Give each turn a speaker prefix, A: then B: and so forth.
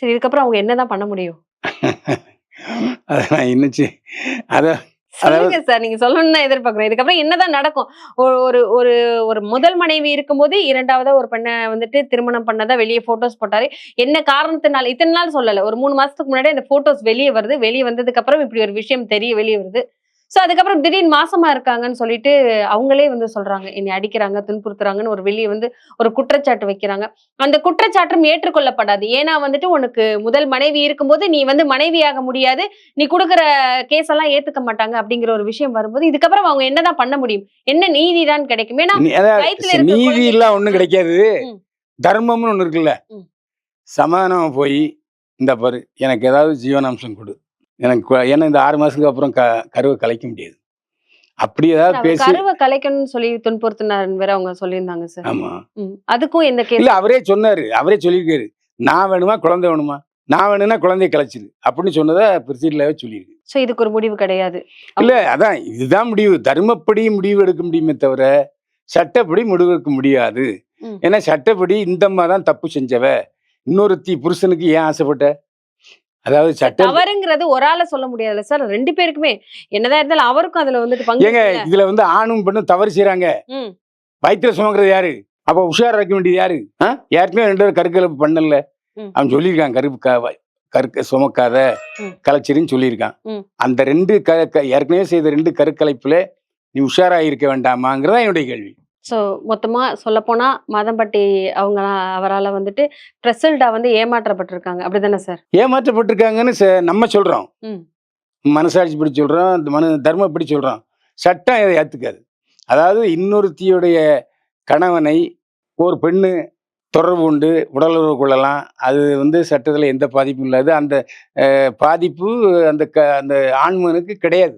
A: சரி இதுக்கப்புறம் அவங்க என்னதான் பண்ண முடியும்?
B: அதை நான் இன்னச்சு அதை
A: சொல்லுங்க சார். நீங்க சொல்லணும்னு தான் எதிர்பார்க்கிறேன். இதுக்கப்புறம் என்னதான் நடக்கும்? ஒரு ஒரு ஒரு ஒரு முதல் மனைவி இருக்கும்போது இரண்டாவதா ஒரு பெண்ணை வந்துட்டு திருமணம் பண்ணதா வெளியே போட்டோஸ் போட்டாரு. என்ன காரணத்தினால இத்தனை நாள் சொல்லல. ஒரு மூணு மாசத்துக்கு முன்னாடி அந்த போட்டோஸ் வெளியே வருது. வெளியே வந்ததுக்கு அப்புறம் இப்படி ஒரு விஷயம் தெரிய வெளியே வருது. சோ அதுக்கப்புறம் திடீர்னு மாசமா இருக்காங்கன்னு சொல்லிட்டு அவங்களே வந்து சொல்றாங்க என்னை அடிக்கிறாங்க துன்புறுத்துறாங்கன்னு ஒரு வெளியே வந்து ஒரு குற்றச்சாட்டு வைக்கிறாங்க. அந்த குற்றச்சாட்டும் ஏற்றுக்கொள்ளப்படாது. ஏன்னா வந்துட்டு உனக்கு முதல் மனைவி இருக்கும்போது நீ வந்து மனைவியாக முடியாது நீ கொடுக்குற கேஸ் எல்லாம் ஏத்துக்க மாட்டாங்க அப்படிங்கிற ஒரு விஷயம் வரும்போது இதுக்கப்புறம் அவங்க என்னதான் பண்ண முடியும்? என்ன நீதி தான் கிடைக்கும்? ஏன்னா
B: நீதி எல்லாம் ஒண்ணும் கிடைக்காது. தர்மம்னு ஒண்ணு இருக்குல்ல. சமாதானமா போய் இந்த பாரு எனக்கு ஏதாவது ஜீவனாம்சம் கொடு. எனக்கு ஏன்னா இந்த ஆறு மாசத்துக்கு அப்புறம் க கருவை கலைக்க முடியாது. அப்படி ஏதாவது
A: அவர்
B: பேசி
A: கருவை கலைக்கணும்னு சொல்லி துன்புறுத்தினாருன்னு வேற அவங்க சொல்லியிருந்தாங்க சார்.
B: ஆமா.
A: ம். அதுக்கும் எந்த கேஸ்
B: இல்ல அவரே சொன்னாரு. அவரே சொல்லியிருக்காரு. நான் வேணுமா குழந்தை வேணுமா? நான் வேணும்னா குழந்தைய கலைச்சிரு அப்படின்னு சொன்னதை பிரசிடலாவே சொல்லியிருக்கு.
A: சோ இதுக்கு ஒரு முடிவு கிடையாது.
B: இல்ல அதான் இதுதான் முடிவு. தர்மப்படி முடிவு எடுக்க முடியுமே தவிர சட்டப்படி முடிவு எடுக்க முடியாது. ஏன்னா சட்டப்படி இந்த தான் தப்பு செஞ்சவ. இன்னொருத்தி புருஷனுக்கு ஏன் ஆசைப்பட்ட? அதாவது சட்டம்
A: தவறுங்கிறது ஒரு ஆளை சொல்ல முடியாதுல்ல சார் ரெண்டு பேருக்குமே என்னதான் இருந்தாலும் அவருக்கும் அதுல வந்துட்டு பங்கு
B: ஏங்க. இதுல வந்து ஆணும் பெண்ணும் தவறு செய்றாங்க
A: ம்.
B: வயிற்றுல சுமக்கிறது யாரு அப்ப உஷாரா வைக்க வேண்டியது யாரு? ஏற்கனவே ரெண்டு பேரும் கருக்கலை பண்ணல. அவன் சொல்லியிருக்கான் கருப்பு கருக்க சுமக்காத. கலைச்சிரின்னு சொல்லியிருக்கான். அந்த ரெண்டு க ஏற்கனவே செய்த ரெண்டு கருக்கலைப்புல நீ உஷாரா இருக்க வேண்டாமாங்கிறதா என்னுடைய கேள்வி
A: சோ மொத்தமா சொல்ல போனா மதம்பட்டி அவங்க அவரால வந்துட்டு பிரசில்டா வந்து ஏமாற்றப்பட்டிருக்காங்க. அப்படிதானே சார்?
B: ஏமாற்றப்பட்டிருக்காங்கன்னு நம்ம சொல்றோம்.
A: ம்.
B: மனசாட்சி படி இந்த மனு தர்மப்படி சொல்றோம். சட்டம் இதை ஏத்துக்காது. அதாவது இன்னொருத்தியுடைய கணவனை ஒரு பெண்ணு தொடர்பு உண்டு உடலுறவு கொள்ளலாம். அது வந்து சட்டத்தில் எந்த பாதிப்பும் இல்லாது. அந்த பாதிப்பு அந்த க அந்த ஆண்மனுக்கு கிடையாது.